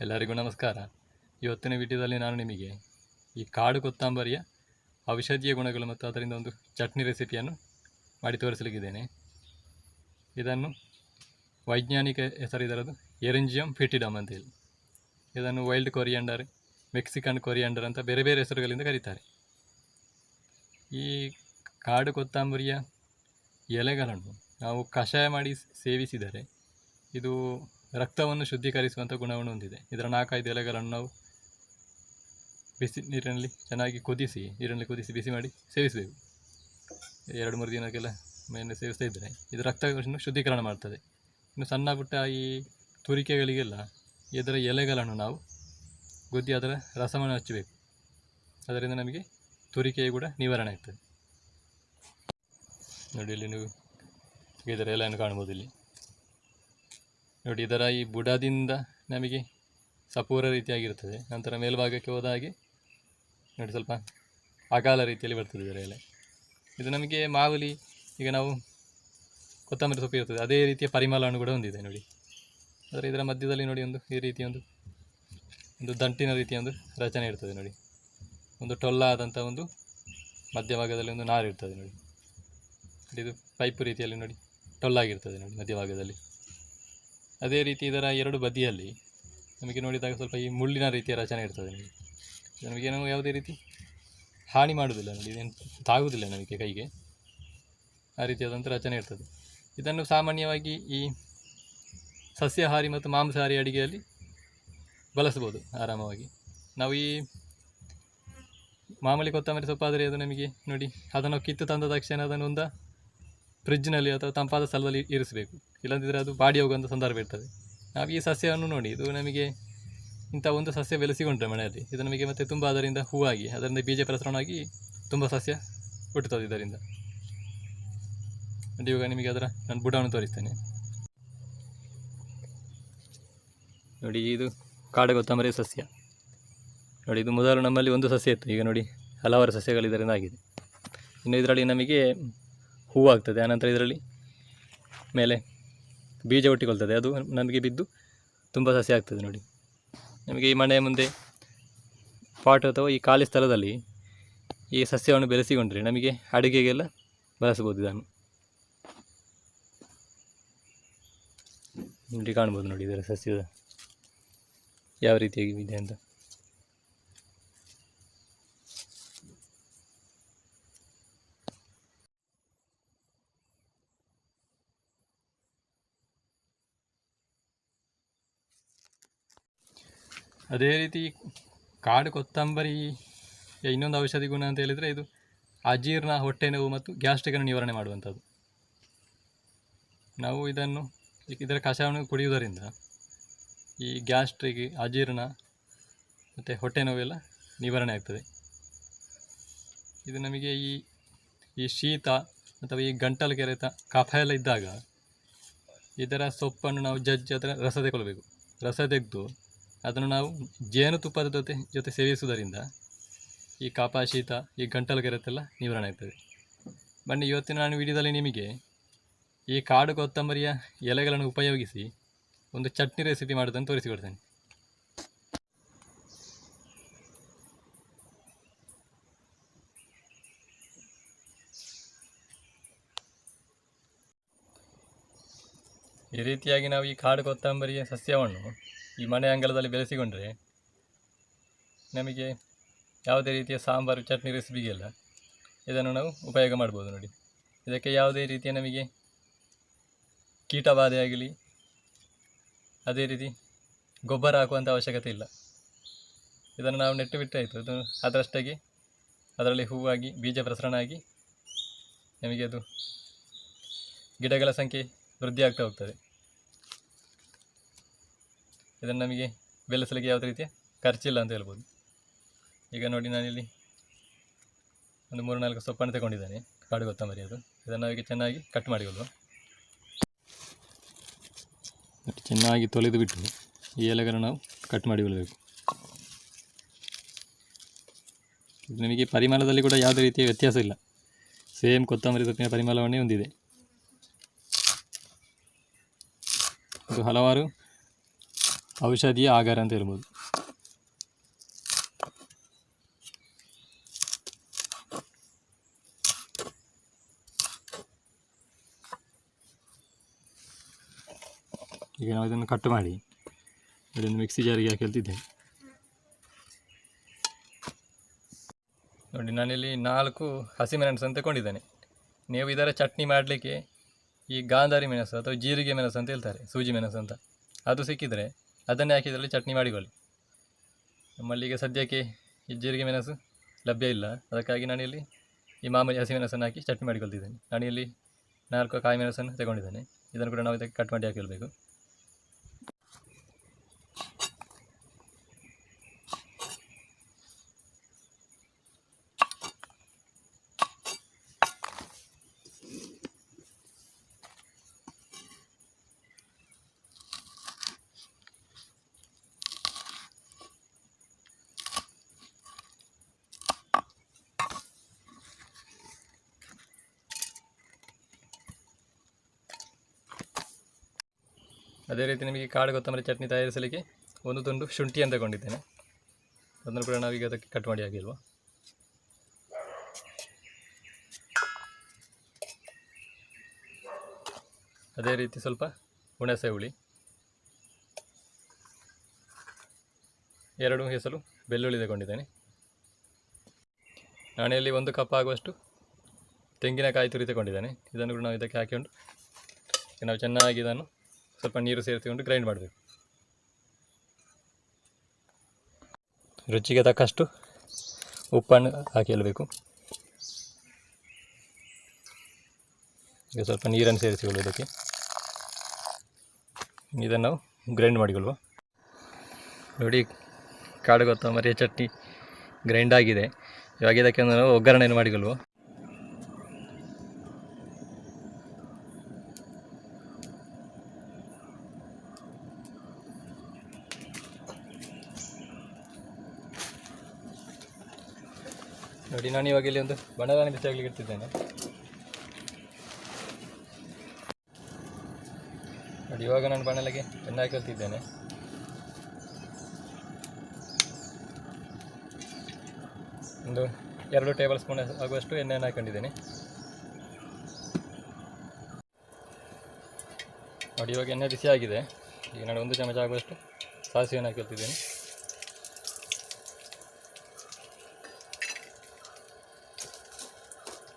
ಎಲ್ಲರಿಗೂ ನಮಸ್ಕಾರ. ಇವತ್ತಿನ ವಿಡಿಯೋದಲ್ಲಿ ನಾನು ನಿಮಗೆ ಈ ಕಾಡು ಕೊತ್ತಂಬರಿಯ ಔಷಧೀಯ ಗುಣಗಳು ಮತ್ತು ಅದರಿಂದ ಒಂದು ಚಟ್ನಿ ರೆಸಿಪಿಯನ್ನು ಮಾಡಿ ತೋರಿಸಲಿಕ್ಕಿದ್ದೇನೆ ಇದನ್ನು ವೈಜ್ಞಾನಿಕ ಹೆಸರಿದರದು ಎರೆಂಜಿಯಂ ಫಿಟಿಡಮ್ ಅಂತೇಳಿ ಇದನ್ನು ವೈಲ್ಡ್ ಕೊರಿಯಂಡರ್, ಮೆಕ್ಸಿಕನ್ ಕೊರಿಯಂಡರ್ ಅಂತ ಬೇರೆ ಬೇರೆ ಹೆಸರುಗಳಿಂದ ಕರೀತಾರೆ. ಈ ಕಾಡು ಕೊತ್ತಂಬರಿಯ ಎಲೆಗಳನ್ನು ನಾವು ಕಷಾಯ ಮಾಡಿ ಸೇವಿಸಿದರೆ ಇದು ರಕ್ತವನ್ನು ಶುದ್ಧೀಕರಿಸುವಂಥ ಗುಣವನ್ನು ಹೊಂದಿದೆ. ಇದರ ನಾಲ್ಕೈದು ಎಲೆಗಳನ್ನು ನಾವು ಬಿಸಿ ನೀರಿನಲ್ಲಿ ಚೆನ್ನಾಗಿ ಕುದಿಸಿ, ನೀರಿನಲ್ಲಿ ಕುದಿಸಿ, ಬಿಸಿ ಮಾಡಿ ಸೇವಿಸಬೇಕು. ಎರಡು, ಮೂರು ದಿನಕ್ಕೆಲ್ಲ ಮೇಲೆ ಸೇವಿಸ್ತಾ ಇದ್ದರೆ ಇದು ರಕ್ತವನ್ನು ಶುದ್ಧೀಕರಣ ಮಾಡ್ತದೆ. ಇನ್ನು ಸಣ್ಣ ಪುಟ್ಟ ಈ ತುರಿಕೆಗಳಿಗೆಲ್ಲ ಇದರ ಎಲೆಗಳನ್ನು ನಾವು ಗುದ್ದಿ ಅದರ ರಸವನ್ನು ಹಚ್ಚಬೇಕು. ಅದರಿಂದ ನಮಗೆ ತುರಿಕೆ ಕೂಡ ನಿವಾರಣೆ ಆಗ್ತದೆ. ನೋಡಿ, ಇಲ್ಲಿ ನೀವು ಇದರ ಎಲೆಯನ್ನು ಕಾಣ್ಬೋದು ಇಲ್ಲಿ. ನೋಡಿ, ಇದರ ಈ ಬುಡದಿಂದ ನಮಗೆ ಸಪೂರ ರೀತಿಯಾಗಿರ್ತದೆ ನಂತರ ಮೇಲ್ಭಾಗಕ್ಕೆ ಹೋದ ಹಾಗೆ ನೋಡಿ ಸ್ವಲ್ಪ ಅಕಾಲ ರೀತಿಯಲ್ಲಿ ಬರ್ತದೆ ಇದರ ಎಲೆ. ಇದು ನಮಗೆ ಮಾವುಲಿ ಈಗ ನಾವು ಕೊತ್ತಂಬರಿ ಸೊಪ್ಪು ಇರ್ತದೆ, ಅದೇ ರೀತಿಯ ಪರಿಮಳವನ್ನು ಕೂಡ ಹೊಂದಿದೆ ನೋಡಿ. ಆದರೆ ಇದರ ಮಧ್ಯದಲ್ಲಿ ನೋಡಿ ಒಂದು, ಈ ರೀತಿಯ ಒಂದು ಒಂದು ದಂಟಿನ ರೀತಿಯ ಒಂದು ರಚನೆ ಇರ್ತದೆ ನೋಡಿ. ಒಂದು ಟೊಲ್ಲಾದಂಥ ಒಂದು ಮಧ್ಯಭಾಗದಲ್ಲಿ ಒಂದು ನಾರು ಇರ್ತದೆ ನೋಡಿ. ಇದು ಪೈಪ್ ರೀತಿಯಲ್ಲಿ ನೋಡಿ ಟೊಲ್ಲಾಗಿರ್ತದೆ ನೋಡಿ ಮಧ್ಯಭಾಗದಲ್ಲಿ. ಅದೇ ರೀತಿ ಇದರ ಎರಡು ಬದಿಯಲ್ಲಿ ನಮಗೆ ನೋಡಿದಾಗ ಸ್ವಲ್ಪ ಈ ಮುಳ್ಳಿನ ರೀತಿಯ ರಚನೆ ಇರ್ತದೆ ನಮಗೆ. ನಾವು ಯಾವುದೇ ರೀತಿ ಹಾನಿ ಮಾಡುವುದಿಲ್ಲ ನೋಡಿ, ಇದೇನು ತಾಗುವುದಿಲ್ಲ ನಮಗೆ ಕೈಗೆ. ಆ ರೀತಿಯಾದಂಥ ರಚನೆ ಇರ್ತದೆ. ಇದನ್ನು ಸಾಮಾನ್ಯವಾಗಿ ಈ ಸಸ್ಯಾಹಾರಿ ಮತ್ತು ಮಾಂಸಾಹಾರಿ ಅಡಿಗೆಯಲ್ಲಿ ಬಳಸ್ಬೋದು ಆರಾಮವಾಗಿ. ನಾವು ಈ ಮಾಮೂಲಿ ಕೊತ್ತಂಬರಿ ಸೊಪ್ಪಾದರೆ ಅದು ನಮಗೆ ನೋಡಿ, ಅದನ್ನು ಕಿತ್ತು ತಂದ ತಕ್ಷಣ ಅದನ್ನು ಒಂದು ಫ್ರಿಜ್ನಲ್ಲಿ ಅಥವಾ ತಂಪಾದ ಸ್ಥಳದಲ್ಲಿ ಇರಿಸಬೇಕು. ಇಲ್ಲದಿದ್ದರೆ ಅದು ಬಾಡಿ ಹೋಗುವಂಥ ಸಂದರ್ಭ ಇರ್ತದೆ. ನಾವು ಈ ಸಸ್ಯವನ್ನು ನೋಡಿ, ಇದು ನಮಗೆ ಇಂಥ ಒಂದು ಸಸ್ಯ ಬೆಳೆಸಿಕೊಂಡ್ರೆ ಮನೆಯಲ್ಲಿ. ಇದು ನಮಗೆ ಮತ್ತೆ ತುಂಬ ಅದರಿಂದ ಹೂವಾಗಿ, ಅದರಿಂದ ಬೀಜ ಪ್ರಸರಣವಾಗಿ ತುಂಬ ಸಸ್ಯ ಹುಟ್ಟುತ್ತದೆ ಇದರಿಂದ ನೋಡಿ, ಇವಾಗ ನಿಮಗೆ ಅದರ ನಾನು ಬುಡವನ್ನು ತೋರಿಸ್ತೇನೆ. ನೋಡಿ, ಇದು ಕಾಡು ಕೊತ್ತಂಬರಿ ಸಸ್ಯ. ನೋಡಿ, ಇದು ಮೊದಲು ನಮ್ಮಲ್ಲಿ ಒಂದು ಸಸ್ಯ ಇತ್ತು. ಈಗ ನೋಡಿ, ಹಲವಾರು ಸಸ್ಯಗಳು ಇದರಿಂದ ಆಗಿದೆ ಇನ್ನು ಇದರಲ್ಲಿ ನಮಗೆ ಹೂವಾಗ್ತದೆ ಆನಂತರ ಇದರಲ್ಲಿ ಮೇಲೆ ಬೀಜ ಒಟ್ಟಿಕೊಳ್ತದೆ. ಅದು ನಮಗೆ ಬಿದ್ದು ತುಂಬ ಸಸಿ ಆಗ್ತದೆ ನೋಡಿ. ನಮಗೆ ಈ ಮನೆಯ ಮುಂದೆ ಪಾಟ್ ಅಥವಾ ಈ ಖಾಲಿ ಸ್ಥಳದಲ್ಲಿ ಈ ಸಸ್ಯವನ್ನು ಬೆಳೆಸಿಕೊಂಡ್ರೆ ನಮಗೆ ಅಡುಗೆಗೆಲ್ಲ ಬಳಸ್ಬೋದು ಇದನ್ನು ನೋಡಿ, ಕಾಣ್ಬೋದು ನೋಡಿ ಇದರ ಸಸ್ಯದ ಯಾವ ರೀತಿಯಾಗಿ ಇದೆ ಅಂತ. ಅದೇ ರೀತಿ ಕಾಡು ಕೊತ್ತಂಬರಿ ಇನ್ನೊಂದು ಔಷಧಿ ಗುಣ ಅಂತ ಹೇಳಿದರೆ ಇದು ಅಜೀರ್ಣ ಹೊಟ್ಟೆ ನೋವು ಮತ್ತು ಗ್ಯಾಸ್ಟ್ರಿಕನ್ನು ನಿವಾರಣೆ ಮಾಡುವಂಥದ್ದು. ನಾವು ಇದನ್ನು ಇದರ ಕಷಾಯವನ್ನು ಕುಡಿಯುವುದರಿಂದ ಈ ಗ್ಯಾಸ್ಟ್ರಿಕ್ ಅಜೀರ್ಣ ಮತ್ತು ಹೊಟ್ಟೆ ನೋವೆಲ್ಲ ನಿವಾರಣೆ ಆಗ್ತದೆ. ಇದು ನಮಗೆ ಈ ಈ ಶೀತ ಅಥವಾ ಈ ಗಂಟಲು ಕೆರೆತ ಕಫ ಎಲ್ಲ ಇದ್ದಾಗ ಇದರ ಸೊಪ್ಪನ್ನು ನಾವು ಜಜ್ಜಿ ಅದರ ರಸ ತೆಗೊಳ್ಬೇಕು ರಸ ತೆಗೆದು ಅದನ್ನು ನಾವು ಜೇನುತುಪ್ಪದ ಜೊತೆ ಜೊತೆ ಸೇವಿಸುವುದರಿಂದ ಈ ಕಾಪಾಶೀತ ಶೀತ, ಈ ಗಂಟಲು ಕೆರೆತೆಲ್ಲ ನಿವಾರಣೆ ಆಗ್ತದೆ. ಬನ್ನಿ, ಇವತ್ತಿನ ನಾನು ವಿಡಿಯೋದಲ್ಲಿ ನಿಮಗೆ ಈ ಕಾಡು ಕೊತ್ತಂಬರಿಯ ಎಲೆಗಳನ್ನು ಉಪಯೋಗಿಸಿ ಒಂದು ಚಟ್ನಿ ರೆಸಿಪಿ ಮಾಡೋದನ್ನು ತೋರಿಸಿಕೊಡ್ತೇನೆ. ಈ ರೀತಿಯಾಗಿ ನಾವು ಈ ಕಾಡು ಕೊತ್ತಂಬರಿಯ ಸಸ್ಯವನ್ನು ಈ ಮನೆ ಅಂಗಳದಲ್ಲಿ ಬೆಳೆಸಿಕೊಂಡ್ರೆ ನಮಗೆ ಯಾವುದೇ ರೀತಿಯ ಸಾಂಬಾರು, ಚಟ್ನಿ ರೆಸಿಪಿಗೆಲ್ಲ ಇದನ್ನು ನಾವು ಉಪಯೋಗ ಮಾಡ್ಬೋದು ನೋಡಿ. ಇದಕ್ಕೆ ಯಾವುದೇ ರೀತಿಯ ನಮಗೆ ಕೀಟಬಾಧೆ ಆಗಲಿ, ಅದೇ ರೀತಿ ಗೊಬ್ಬರ ಹಾಕುವಂಥ ಅವಶ್ಯಕತೆ ಇಲ್ಲ. ಇದನ್ನು ನಾವು ನೆಟ್ಟು ಬಿಟ್ಟಾಯಿತು ಅದು ಅದರಷ್ಟಾಗಿ ಅದರಲ್ಲಿ ಹೂವಾಗಿ, ಬೀಜ ಪ್ರಸರಣ ಆಗಿ ನಮಗೆ ಅದು ಗಿಡಗಳ ಸಂಖ್ಯೆ ವೃದ್ಧಿ ಆಗ್ತಾ ಹೋಗ್ತದೆ. ಇದನ್ನು ನಮಗೆ ಬೆಳೆಸಲಿಕ್ಕೆ ಯಾವುದೇ ರೀತಿಯ ಖರ್ಚಿಲ್ಲ ಅಂತ ಹೇಳ್ಬೋದು. ಈಗ ನೋಡಿ ನಾನಿಲ್ಲಿ ಒಂದು ಮೂರು ನಾಲ್ಕು ಸೊಪ್ಪನ್ನು ತಗೊಂಡಿದ್ದೇನೆ, ಕಾಡು ಕೊತ್ತಂಬರಿ ಅದು. ಇದನ್ನು ಅವರಿಗೆ ಚೆನ್ನಾಗಿ ಕಟ್ ಮಾಡಿಕೊಳ್ಳುವ. ಚೆನ್ನಾಗಿ ತೊಳೆದು ಬಿಟ್ಟು ಈ ಎಲೆಗಳನ್ನು ನಾವು ಕಟ್ ಮಾಡಿಕೊಳ್ಳಬೇಕು. ನಿಮಗೆ ಪರಿಮಳದಲ್ಲಿ ಕೂಡ ಯಾವುದೇ ರೀತಿಯ ವ್ಯತ್ಯಾಸ ಇಲ್ಲ. ಸೇಮ್ ಕೊತ್ತಂಬರಿ ಸೊಪ್ಪಿನ ಪರಿಮಳವನ್ನೇ ಹೊಂದಿದೆ. ಇದು ಹಲವಾರು ಔಷಧಿಯ ಆಗಾರ ಅಂತ ಹೇಳ್ಬೋದು. ಈಗ ನಾವು ಇದನ್ನು ಕಟ್ ಮಾಡಿ, ಇದನ್ನು ಮಿಕ್ಸಿ ಜಾರಿಗೆ ಹಾಕಿ ಹೇಳ್ತಿದ್ದೆ ನೋಡಿ, ನಾನಿಲ್ಲಿ ನಾಲ್ಕು ಹಸಿಮೆಣಸು ಅಂತ ತಗೊಂಡಿದ್ದೇನೆ. ನೀವು ಇದರ ಚಟ್ನಿ ಮಾಡಲಿಕ್ಕೆ ಈ ಗಾಂಧಾರಿ ಮೆಣಸು ಅಥವಾ ಜೀರಿಗೆ ಮೆಣಸು ಅಂತ ಹೇಳ್ತಾರೆ, ಸೂಜಿ ಮೆಣಸು ಅಂತ. ಅದು ಸಿಕ್ಕಿದರೆ ಅದನ್ನೇ ಹಾಕಿದ್ರಲ್ಲಿ ಚಟ್ನಿ ಮಾಡಿಕೊಳ್ಳಿ ನಮ್ಮಲ್ಲಿ ಈಗ ಸದ್ಯಕ್ಕೆ ಈ ಜೀರಿಗೆ ಮೆಣಸು ಲಭ್ಯ ಇಲ್ಲ. ಅದಕ್ಕಾಗಿ ನಾನಿಲ್ಲಿ ಈ ಮಾಮೂಲಿ ಹಸಿಮೆಣಸನ್ನು ಹಾಕಿ ಚಟ್ನಿ ಮಾಡಿಕೊಳ್ತಿದ್ದೇನೆ ಇಲ್ಲಿ ನಾಲ್ಕು ಕಾಯಿ ಮೆಣಸನ್ನು ತಗೊಂಡಿದ್ದೇನೆ. ಇದನ್ನು ಕೂಡ ನಾವು ಇದಕ್ಕೆ ಕಟ್ ಮಾಡಿ ಹಾಕಿರಬೇಕು ಅದೇ ರೀತಿ ನಿಮಗೆ ಕಾಳು ಕೊತ್ತಂಬರಿ ಚಟ್ನಿ ತಯಾರಿಸಲಿಕ್ಕೆ ಒಂದು ತುಂಡು ಶುಂಠಿಯನ್ನು ತಗೊಂಡಿದ್ದೇನೆ. ಅದನ್ನು ಕೂಡ ನಾವೀಗ ಅದಕ್ಕೆ ಕಟ್ ಮಾಡಿ ಆಗಿಲ್ವಾ ಅದೇ ರೀತಿ ಸ್ವಲ್ಪ ಹುಣಸೆ ಹುಳಿ, ಎರಡು ಹೆಸರು ಬೆಳ್ಳುಳ್ಳಿ ತಗೊಂಡಿದ್ದೇನೆ. ನಾಣೆಯಲ್ಲಿ ಒಂದು ಕಪ್ ಆಗುವಷ್ಟು ತೆಂಗಿನಕಾಯಿ ತುರಿ ತಗೊಂಡಿದ್ದೇನೆ. ಇದನ್ನು ಕೂಡ ನಾವು ಇದಕ್ಕೆ ಹಾಕಿಕೊಂಡು ನಾವು ಚೆನ್ನಾಗಿ ಇದನ್ನು ಸ್ವಲ್ಪ ನೀರು ಸೇರಿಸಿಕೊಂಡು ಗ್ರೈಂಡ್ ಮಾಡಬೇಕು. ರುಚಿಗೆ ತಕ್ಕಷ್ಟು ಉಪ್ಪನ್ನು ಹಾಕಿರಬೇಕು ಈಗ ಸ್ವಲ್ಪ ನೀರನ್ನು ಸೇರಿಸಿಕೊಳ್ಳುವ ಇದಕ್ಕೆ. ಇದನ್ನು ಗ್ರೈಂಡ್ ಮಾಡಿಕೊಳ್ಳುವ. ನೋಡಿ ಕಾಡು ಕೊತ್ತಂಬರಿಯ ಚಟ್ನಿ ಗ್ರೈಂಡ್ ಆಗಿದೆ. ಇವಾಗ ಇದಕ್ಕೆ ನಾವು ಒಗ್ಗರಣೆಯನ್ನು ಮಾಡಿಕೊಳ್ಳುವ. ನೋಡಿ, ನಾನು ಇವಾಗ ಇಲ್ಲಿ ಒಂದು ಬಣ್ಣದಾನಿ ಬಿಸಾಗ್ಲಿಕ್ಕೆ ಇಡ್ತಿದ್ದೇನೆ. ನೋಡಿ, ಇವಾಗ ನಾನು ಬಣ್ಣಲಿಗೆ ಎಣ್ಣೆ ಹಾಕೊಳ್ತಿದ್ದೇನೆ. ಒಂದು ಎರಡು ಟೇಬಲ್ ಸ್ಪೂನ್ ಆಗುವಷ್ಟು ಎಣ್ಣೆಯನ್ನು ಹಾಕೊಂಡಿದ್ದೇನೆ. ನೋಡಿ, ಇವಾಗ ಎಣ್ಣೆ ಬಿಸಿ ಆಗಿದೆ ಈಗ ನಾನು ಒಂದು ಚಮಚ ಆಗುವಷ್ಟು ಸಾಸಿವೆಯನ್ನು ಹಾಕೊಳ್ತಿದ್ದೇನೆ.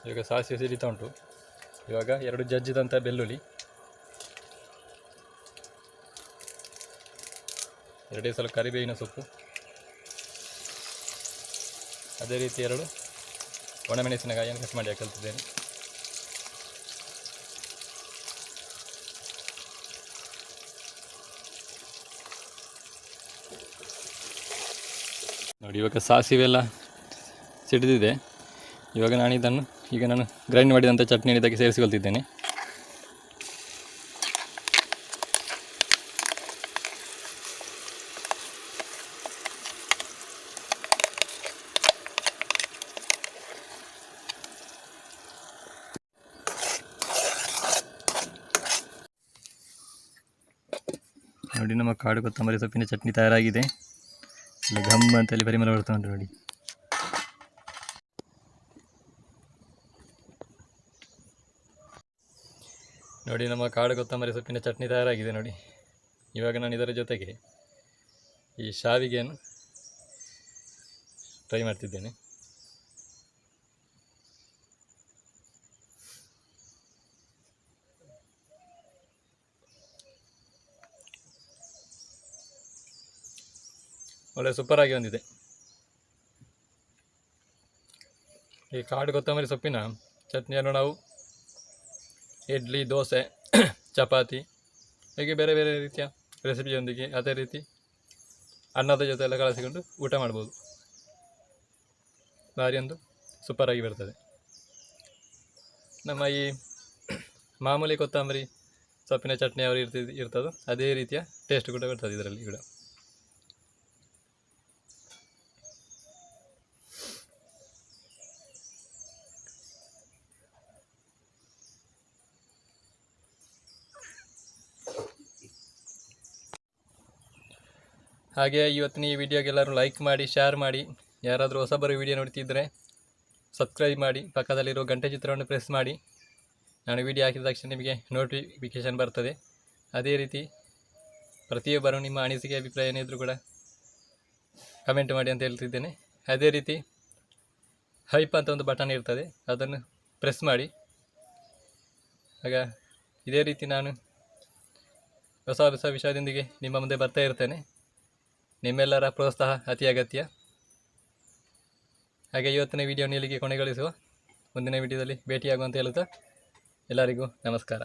ಇವಾಗ ಸಾಸಿವೆ ಸಿಡಿತಾ ಉಂಟು. ಇವಾಗ ಎರಡು ಜಜ್ಜಿದಂಥ ಬೆಳ್ಳುಳ್ಳಿ. ಎರಡೇ ಸಲ ಕರಿಬೇವಿನ ಸೊಪ್ಪು. ಅದೇ ರೀತಿ ಎರಡು ಒಣಮೆಣಸಿನಕಾಯಿಯನ್ನು ಕಟ್ ಮಾಡಿ ಹಾಕಲ್ತಿದ್ದೇನೆ. ನೋಡಿ, ಇವಾಗ ಸಾಸಿವೆಲ್ಲ ಸಿಡಿದಿದೆ. ಇವಾಗ ನಾನು ಇದನ್ನು ಈಗ ನಾನು ಗ್ರೈಂಡ್ ಮಾಡಿದಂಥ ಚಟ್ನಿ ಇದಕ್ಕೆ ಸೇರಿಸಿಕೊಳ್ತಿದ್ದೇನೆ. ನೋಡಿ ನಮ್ಮ ಕಾಡು ಕೊತ್ತಂಬರಿ ಸೊಪ್ಪಿನ ಚಟ್ನಿ ತಯಾರಾಗಿದೆ. ಘಮ್ ಅಂತೇಳಿ ಪರಿಮಳ ಬರ್ತಾ ಉಂಟು ನೋಡಿ. ನೋಡಿ, ನಮ್ಮ ಕಾಡು ಕೊತ್ತಂಬರಿ ಸೊಪ್ಪಿನ ಚಟ್ನಿ ತಯಾರಾಗಿದೆ ನೋಡಿ. ಇವಾಗ ನಾನು ಇದರ ಜೊತೆಗೆ ಈ ಶಾವಿಗೆಯನ್ನು ಟ್ರೈ ಮಾಡ್ತಿದ್ದೇನೆ. ಒಳ್ಳೆ ಸೂಪರ್ ಆಗಿ ಬಂದಿದೆ. ಈ ಕಾಡು ಕೊತ್ತಂಬರಿ ಸೊಪ್ಪಿನ ಚಟ್ನಿಯನ್ನು ನಾವು ಇಡ್ಲಿ, ದೋಸೆ, ಚಪಾತಿ, ಹೀಗೆ ಬೇರೆ ಬೇರೆ ರೀತಿಯ ರೆಸಿಪಿಯೊಂದಿಗೆ ಅದೇ ರೀತಿ ಅನ್ನದ ಜೊತೆ ಎಲ್ಲ ಕಳಿಸಿಕೊಂಡು ಊಟ ಮಾಡ್ಬೋದು. ಭಾರಿ ಒಂದು ಸೂಪರಾಗಿ ಬರ್ತದೆ. ನಮ್ಮ ಈ ಮಾಮೂಲಿ ಕೊತ್ತಂಬರಿ, ಸೊಪ್ಪಿನ ಚಟ್ನಿ ಅವರು ಇರ್ತಿದ್, ಇರ್ತದೋ, ಅದೇ ರೀತಿಯ ಟೇಸ್ಟ್ ಕೂಡ ಬರ್ತದೆ ಇದರಲ್ಲಿ ಕೂಡ. ಹಾಗೆ ಇವತ್ತಿನ ಈ ವಿಡಿಯೋಗೆಲ್ಲರೂ ಲೈಕ್ ಮಾಡಿ ಶೇರ್ ಮಾಡಿ. ಯಾರಾದರೂ ಹೊಸಬರು ವಿಡಿಯೋ ನೋಡ್ತಿದ್ದರೆ ಸಬ್ಸ್ಕ್ರೈಬ್ ಮಾಡಿ, ಪಕ್ಕದಲ್ಲಿರೋ ಗಂಟೆ ಚಿತ್ರವನ್ನು ಪ್ರೆಸ್ ಮಾಡಿ. ನಾನು ವಿಡಿಯೋ ಹಾಕಿದ ತಕ್ಷಣ ನಿಮಗೆ ನೋಟಿಫಿಕೇಷನ್ ಬರ್ತದೆ. ಅದೇ ರೀತಿ ಪ್ರತಿಯೊಬ್ಬರೂ ನಿಮ್ಮ ಅನಿಸಿಕೆ, ಅಭಿಪ್ರಾಯ ಏನಿದ್ರು ಕೂಡ ಕಮೆಂಟ್ ಮಾಡಿ ಅಂತ ಹೇಳ್ತಿದ್ದೇನೆ. ಅದೇ ರೀತಿ ಹೈಪ್ ಅಂತ ಒಂದು ಬಟನ್ ಇರ್ತದೆ, ಅದನ್ನು ಪ್ರೆಸ್ ಮಾಡಿ. ಆಗ ಇದೇ ರೀತಿ ನಾನು ಹೊಸ ಹೊಸ ವಿಷಯದೊಂದಿಗೆ ನಿಮ್ಮ ಮುಂದೆ ಬರ್ತಾ ಇರ್ತೇನೆ. ನಿಮ್ಮೆಲ್ಲರ ಪ್ರೋತ್ಸಾಹ ಅತಿ ಅಗತ್ಯ. ಹಾಗೆ ಇವತ್ತಿನ ವಿಡಿಯೋ ನೀಲಿಗೆ ಕೊನೆಗೊಳಿಸುವ ಮುಂದಿನ ವಿಡಿಯೋದಲ್ಲಿ ಭೇಟಿಯಾಗುವಂತ ಹೇಳುತ್ತಾ ಎಲ್ಲರಿಗೂ ನಮಸ್ಕಾರ.